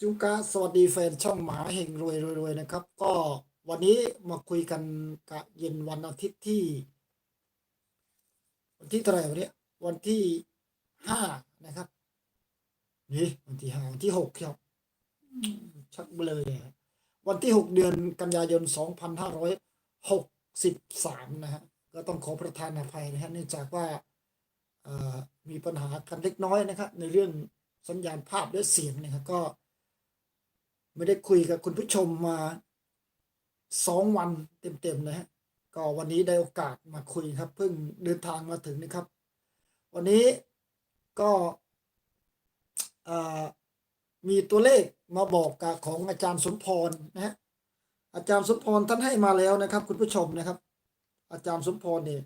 จุงกาสวัสดีแฟนช่องหมาเฮงรวยรวยๆนะครับ ก็วันนี้มาคุยกันกะเย็นวันอาทิตย์ที่ วันที่เท่าไหร่วันนี้วันที่ห้านะครับ นี่วันที่ห้าวันที่หกครับอืมชักเบลยวันที่หกเดือนกันยายนสองพันห้าร้อยหกสิบสามนะฮะก็ต้องขอประทานอภัยนะฮะเนื่องจากว่ามีปัญหากันเล็กน้อยนะครับ ในเรื่องสัญญาณภาพและเสียงนะครับก็ ไม่ได้คุยกับคุณผู้ชมมาสองวันเต็มๆนะฮะก็วันนี้ได้โอกาสมาคุยครับ เพิ่งเดินทางมาถึงนะครับ วันนี้ก็มีตัวเลขมาบอกกับของอาจารย์สมพรนะฮะอาจารย์สมพรท่านให้มาแล้วนะครับ คุณผู้ชมนะครับ อาจารย์สมพรเนี่ย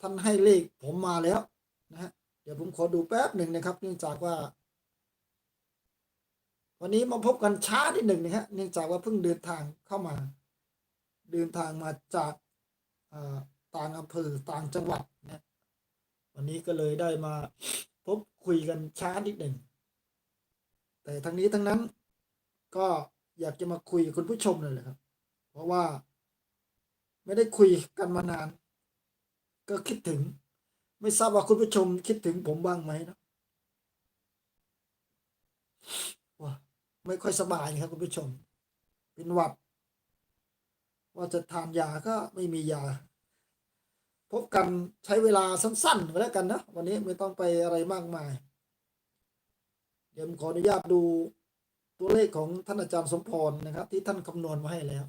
ท่านให้เลขผมมาแล้วนะฮะเดี๋ยวผมขอดูแป๊บหนึ่งนะครับ เนื่องจากว่า วันนี้มาพบกันช้านิดหนึ่งนะฮะเนื่องจากว่าเพิ่งเดินทางเข้ามา เดินทางมาจากต่างอำเภอต่างจังหวัดนะวันนี้ก็เลยได้มาพบคุยกันช้านิดหนึ่ง แต่ทั้งนี้ทั้งนั้นก็อยากจะมาคุยกับคุณผู้ชมเลยแหละครับ เพราะว่าไม่ได้คุยกันมานาน ก็คิดถึง ไม่ทราบว่าคุณผู้ชมคิดถึงผมบ้างไหมนะ ไม่ค่อยสบายนะครับคุณผู้ชม เป็นหวัด ว่าจะทานยาก็ไม่มียา พบกันใช้เวลาสั้นๆก็แล้วกันนะ วันนี้ไม่ต้องไปอะไรมากมาย เดี๋ยวผมขออนุญาตดูตัวเลขของท่านอาจารย์สมพรนะครับ ที่ท่านคำนวณมาให้แล้ว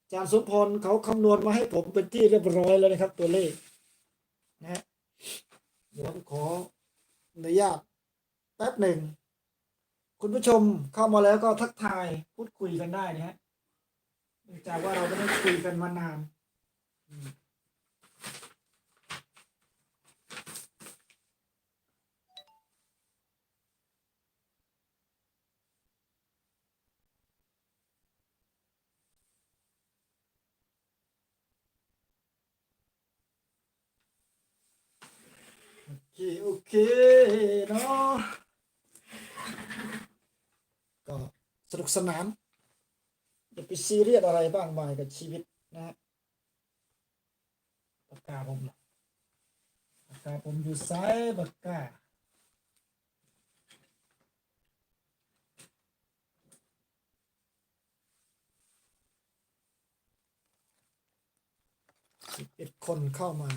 อาจารย์สมพรเขาคำนวณมาให้ผมเป็นที่เรียบร้อยแล้วนะครับตัวเลข นะฮะเดี๋ยวผมขออนุญาตแป๊บหนึ่ง คุณผู้ชมเข้ามาแล้วก็ทักทายพูดคุยกันได้นะฮะเนื่องจากว่าเราไม่ได้คุยกันมานาน เคโอเคเนาะก็สนุกสนานอย่าไปซีเรียสอะไรบ้างมายกับชีวิตนะฮะปากกาผมล่ะปากกาผมอยู่ซ้ายปากกาสิบเอ็ดคนเข้ามา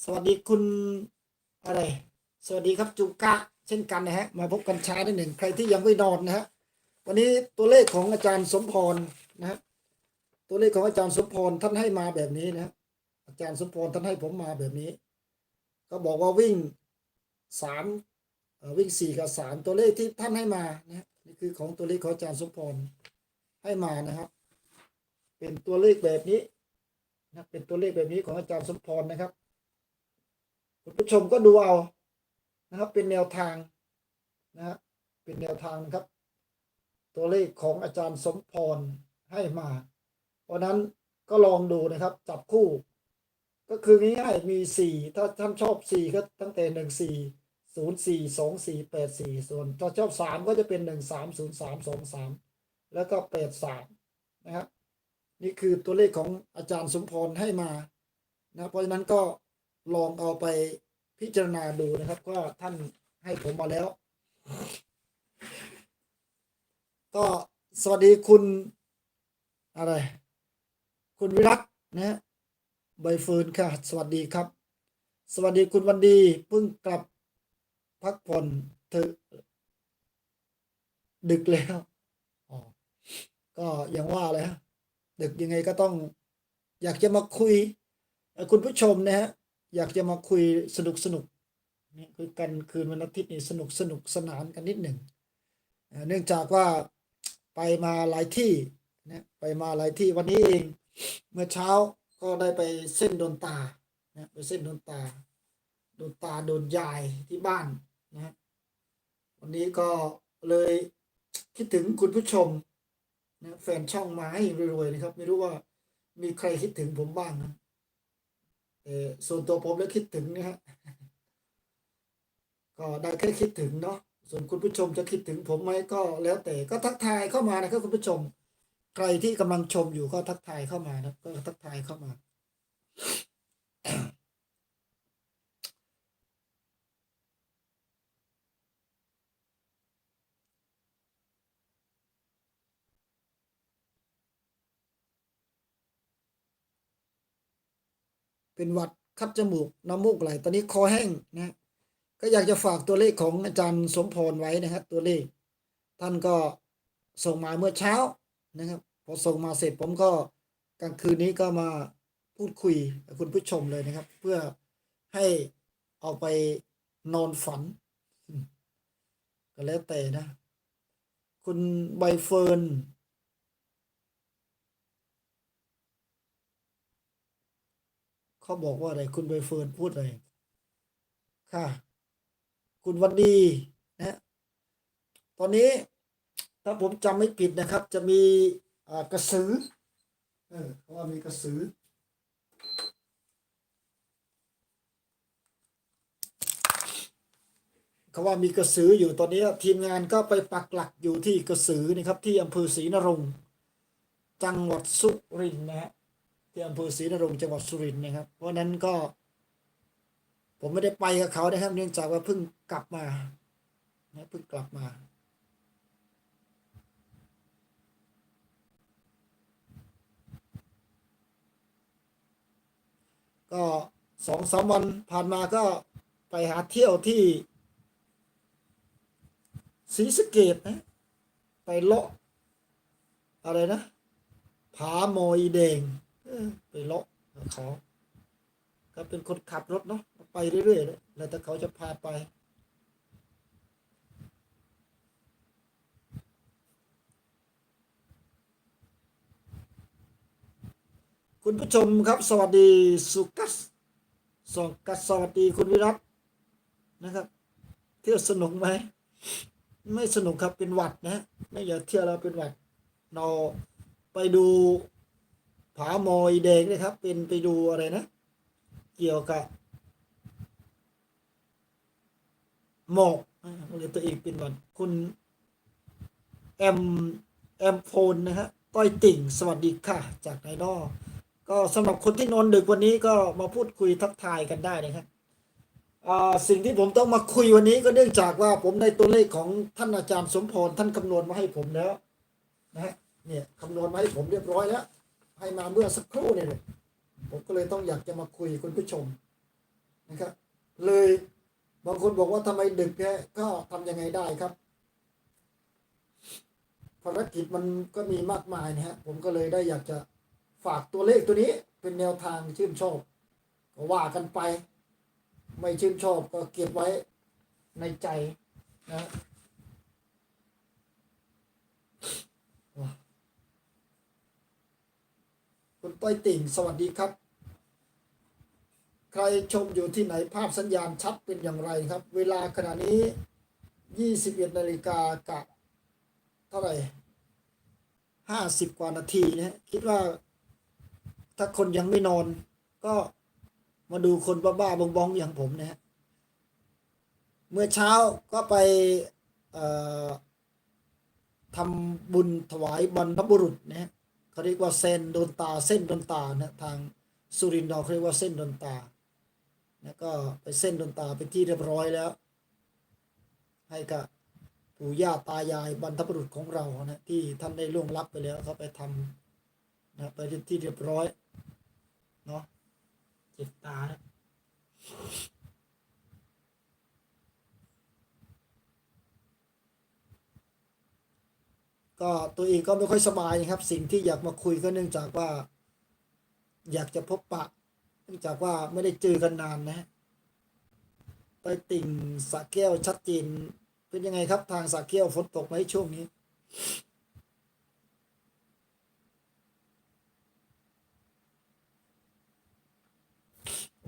ส วัสดีคุณอะไร สวัสดีครับจุกะเช่นกันนะฮะ มาพบกันช้าได้หนึ่งใครที่ยังไม่นอนนะฮะ วันนี้ตัวเลขของอาจารย์สมพรนะฮะ ตัวเลขของอาจารย์สมพรท่านให้มาแบบนี้นะอาจารย์สมพรท่านให้ผมมาแบบนี้ ก็บอกว่าวิ่งสามวิ่งสี่กับสามตัวเลขที่ท่านให้มานะนี่คือของตัวเลขของอาจารย์สมพรให้มานะครับ เป็นตัวเลขแบบนี้นะเป็นตัวเลขแบบนี้ของอาจารย์สมพรนะครับ คุณผู้ชมก็ดูเอานะครับ เป็นแนวทางนะฮะเป็นแนวทางนะครับ ตัวเลขของอาจารย์สมพรให้มา เพราะนั้นก็ลองดูนะครับ จับคู่ ก็คือง่ายๆมีสี่ถ้าท่านชอบสี่ก็ตั้งแต่หนึ่งสี่ศูนย์สี่สองสี่แปดสี่ส่วนถ้าชอบสามก็จะเป็นหนึ่งสามศูนย์สามสองสามแล้วก็แปดสามนะครับนี่คือตัวเลขของอาจารย์สมพรให้มานะเพราะฉะนั้นก็ ลองเอาไปพิจารณาดูนะครับ ก็ท่านให้ผมมาแล้ว ก็สวัสดีคุณ อะไร คุณวิรัตนะใบเฟิร์นค่ะ สวัสดีครับ สวัสดีคุณวันดีเพิ่งกลับพักผ่อนเธอดึกแล้วอ๋อก็อย่างว่าเลยฮะดึกยังไงก็ต้อง อยากจะมาคุย คุณผู้ชมนะฮะ อยากจะมาคุยสนุกสนุกนี่คือกันคืนวันอาทิตย์นี่สนุกสนุกสนานกันนิดหนึ่งเนื่องจากว่าไปมาหลายที่นะไปมาหลายที่วันนี้เองเมื่อเช้าก็ได้ไปเส้นโดนตานะไปเส้นโดนตา โดนตาโดนยายที่บ้านนะฮะวันนี้ก็เลยคิดถึงคุณผู้ชมนะแฟนช่องมาให้รวยๆนะครับ ไม่รู้ว่ามีใครคิดถึงผมบ้างนะ เออส่วนตัวผมแล้วคิดถึงนะฮะก็ได้แค่คิดถึงเนาะส่วนคุณผู้ชมจะคิดถึงผมไหมก็แล้วแต่ก็ทักทายเข้ามานะครับคุณผู้ชม ใครที่กำลังชมอยู่ก็ทักทายเข้ามานะก็ทักทายเข้ามา เป็นหวัดคัดจมูกน้ำมูกไหลตอนนี้คอแห้งนะก็อยากจะฝากตัวเลขของอาจารย์สมพรไว้นะครับ ตัวเลข ท่านก็ส่งมาเมื่อเช้านะครับพอส่งมาเสร็จผมก็กลางคืนนี้ก็มาพูดคุยกับคุณผู้ชมเลยนะครับ เพื่อให้เอาไปนอนฝัน ก็แล้วแต่นะ คุณใบเฟิร์น เขาบอกว่าอะไรคุณใบเฟิร์นพูดอะไรค่ะ คุณวันดีนะตอนนี้ถ้าผมจำไม่ผิดนะครับ จะมีกระสือเออเขาว่ามีกระสือเขาว่ามีกระสืออยู่ตอนนี้ทีมงานก็ไปปักหลักอยู่ที่กระสือนี่ครับ ที่อำเภอศรีนรงค์จังหวัดสุรินทร์นะฮะ ที่อำเภอศรีนรงค์จังหวัดสุรินทร์นะครับ เพราะนั้นก็ ผมไม่ได้ไปกับเขานะครับ เนื่องจากว่าเพิ่งกลับมานะเพิ่งกลับมาก็สองสามวันผ่านมาก็ไปหาเที่ยวที่ศรีสะเกดนะ ไปเลาะอะไรนะผาโมยแดง ไปเลาะกับเขาก็เป็นคนขับรถเนาะไปเรื่อยๆเลยแล้วแต่เขาจะพาไป คุณผู้ชมครับ สวัสดีสุกัสสกัสสวัสดีคุณวิรัตนะครับ เที่ยวสนุกไหมไม่สนุกครับเป็นหวัดนะไม่อยากเที่ยวแล้วเป็นหวัดเราไปดู ผาโมยแดงนะครับ เป็นไปดูอะไรนะ เกี่ยวกับหมอกอ่าเรียกตัวเองเป็นวัดคุณแอมแอมโฟนนะฮะก้อยติ่งสวัสดีค่ะ จากไนนอก็สำหรับคนที่นอนดึกวันนี้ก็มาพูดคุยทักทายกันได้นะครับสิ่งที่ผมต้องมาคุยวันนี้ก็เนื่องจากว่าผมได้ตัวเลขของท่านอาจารย์สมพรท่านคำนวณมาให้ผมแล้วนะฮะเนี่ยคำนวณมาให้ผมเรียบร้อยแล้ว ให้มาเมื่อสักครู่เนี่ยเลยผมก็เลยต้องอยากจะมาคุยคุณผู้ชมนะครับเลยบางคนบอกว่าทำไมดึกแค่ก็ทำยังไงได้ครับภารกิจมันก็มีมากมายนะฮะผมก็เลยได้อยากจะฝากตัวเลขตัวนี้เป็นแนวทางชื่นชอบก็ว่ากันไป ไม่ชื่นชอบก็เก็บไว้ในใจนะ คุณต้อยติ่ง สวัสดีครับ ใครชมอยู่ที่ไหนภาพสัญญาณชัดเป็นอย่างไรครับ เวลาขณะนี้ 21นาฬิกากับเท่าไหร่50 กว่านาทีนะฮะคิดว่า ถ้าคนยังไม่นอน ก็มาดูคนบ้าๆบองๆอย่างผมนะฮะเมื่อเช้าก็ไปทำบุญถวายบรรพบุรุษนะฮะ เขาเรียกว่าเส้นโดนตาเส้นโดนตานะทางสุรินทร์เราเขาเรียกว่าเส้นโดนตาแล้วก็ไปเส้นโดนตาเป็นที่เรียบร้อยแล้ว ให้กับปู่ย่าตายายบรรพบุรุษของเรานะที่ท่านได้ล่วงลับไปแล้วเขาไปทำนะไปที่เรียบร้อยเนาะเจ็บตาแล้ว ก็ตัวเองก็ไม่ค่อยสบายนะครับ สิ่งที่อยากมาคุยก็เนื่องจากว่า อยากจะพบปะ เนื่องจากว่าไม่ได้เจอกันนานนะไปติ่งสระแก้วชัดเจนเป็นยังไงครับ ทางสระแก้วฝนตกไหมช่วงนี้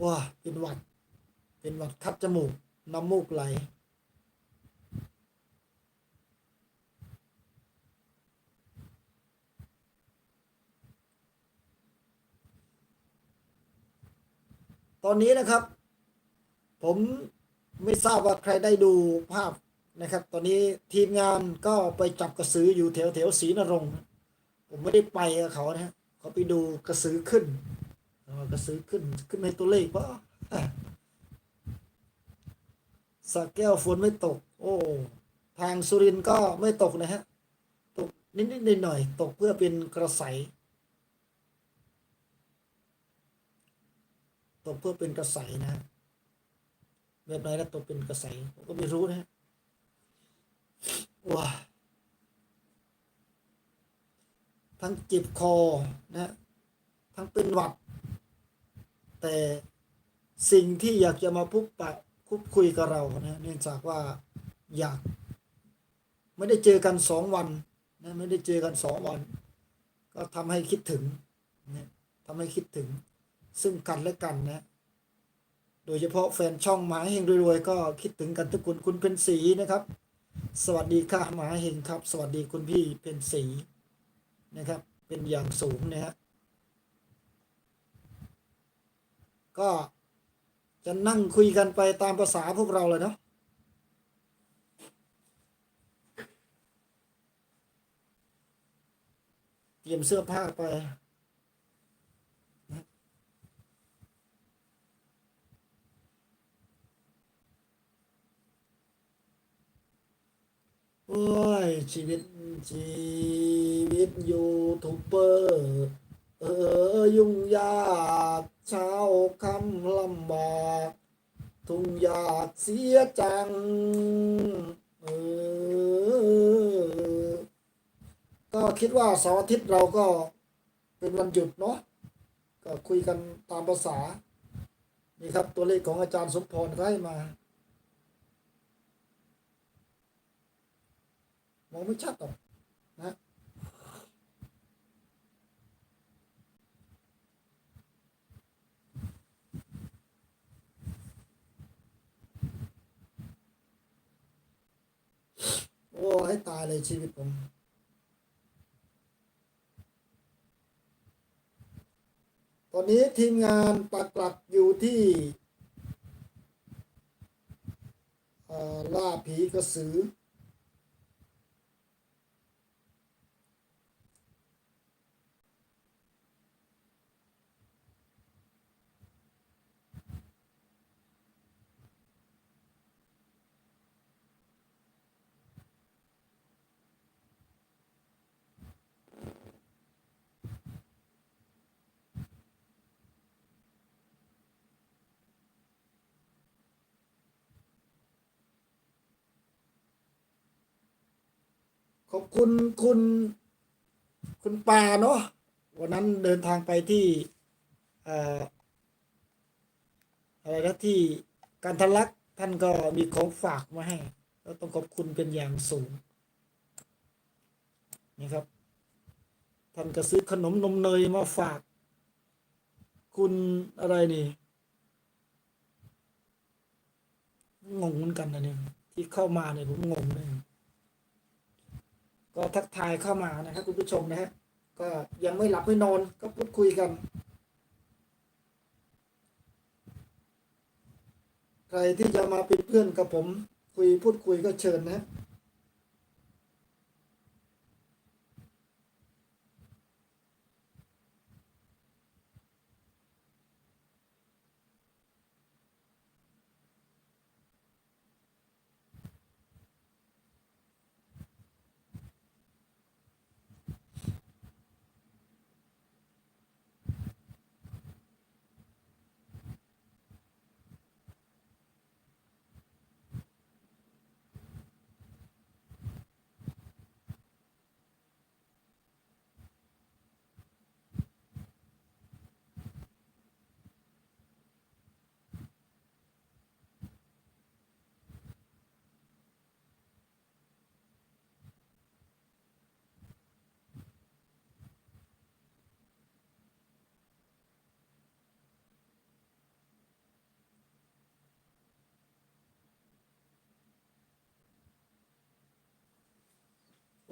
ว้าเป็นหวัด เป็นหวัดคัดจมูก น้ำมูกไหล ตอนนี้นะครับ ผมไม่ทราบว่าใครได้ดูภาพนะครับ ตอนนี้ทีมงานก็ไปจับกระสืออยู่แถวแถวศรีนรงค์ผมไม่ได้ไปกับเขานะเขาไปดูกระสือขึ้นกระสือขึ้นขึ้นในตัวเลขว่าสระแก้วฝนไม่ตก โอ้ทางสุรินก็ไม่ตกนะฮะ ตกนิดๆหน่อยๆตกเพื่อเป็นกระใส ตกเพื่อเป็นกระใสนะฮะแบบไหนแล้วตกเป็นกระใสผมก็ไม่รู้นะฮะว้าทั้งเจ็บคอนะ ทั้งเป็นหวัด แต่สิ่งที่อยากจะมาพูดปะพูดคุยกับเรานะเนื่องจากว่าอยาก ไม่ได้เจอกันสองวันนะไม่ได้เจอกันสองวัน ก็ทำให้คิดถึงนะทำให้คิดถึง ซึ่งกันและกันนะ โดยเฉพาะแฟนช่องหมาเฮงรวยๆ ก็คิดถึงกันทุกคนคุณเป็นสีนะครับ สวัสดีค่ะหมาเฮงครับ สวัสดีคุณพี่เป็นสีนะครับ เป็นอย่างสูงนะฮะก็จะนั่งคุยกันไปตามภาษาพวกเราเลยเนาะเตรียมเสื้อผ้าไป โอ้ยชีวิตชีวิตยูทูบเบอร์เออยุ่งยากเช้าคำลำบากทุ่งยากเสียจังเออก็คิดว่าเสาร์อาทิตย์เราก็เป็นวันหยุดเนาะก็คุยกันตามภาษา นี่ครับตัวเลขของอาจารย์สมพรก็ให้มา มองไม่ชัดหรอกนะโอ้ให้ตายเลยชีวิตผมตอนนี้ทีมงานปักหลักอยู่ที่ล่าผีกระสือ ขอบคุณคุณคุณปาเนาะวันนั้นเดินทางไปที่เอ่อะไรนะที่การทะลักท่านก็มีของฝากมาให้แล้วต้องขอบคุณเป็นอย่างสูงนี่ครับ ท่านก็ซื้อขนมนมเนยมาฝาก คุณอะไรนี่งงเหมือนกันนะเนี่ยที่เข้ามาเนี่ยผมงงเลย ก็ทักทายเข้ามานะครับคุณผู้ชมนะฮะก็ยังไม่หลับไม่นอนก็พูดคุยกัน ใครที่จะมาเป็นเพื่อนกับผมคุยพูดคุยก็เชิญนะครับ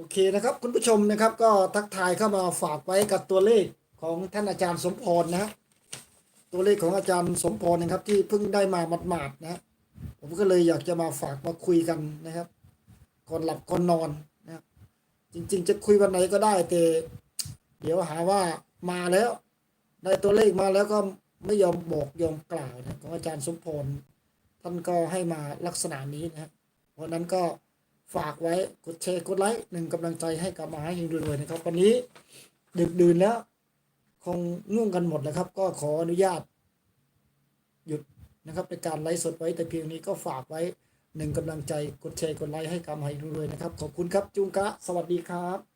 โอเคนะครับ คุณผู้ชมนะครับก็ทักทายเข้ามาฝากไว้กับตัวเลขของท่านอาจารย์สมพรนะตัวเลขของอาจารย์สมพรนะครับ ที่เพิ่งได้มาหมาดๆนะผมก็เลยอยากจะมาฝากมาคุยกันนะครับก่อนหลับก่อนนอนนะครับจริง ๆ จะคุยวันไหนก็ได้แต่เดี๋ยวหาว่ามาแล้ว ได้ตัวเลขมาแล้วก็ไม่ยอมบอกยอมกล่าวนะของอาจารย์สมพรท่านก็ให้มาลักษณะนี้นะเพราะนั้นก็ ฝากไว้กดแชร์กดไลค์หนึ่งกำลังใจให้กับมหาเฮงรวยๆนะครับ วันนี้ดึกดื่นแล้ว คงง่วงกันหมดนะครับ ก็ขออนุญาต หยุดนะครับในการไลฟ์สดไว้แต่เพียงนี้ก็ฝากไว้หนึ่งกำลังใจกดแชร์กดไลค์ให้กับมหาเฮงรวยๆนะครับ ขอบคุณครับจุงกะ สวัสดีครับ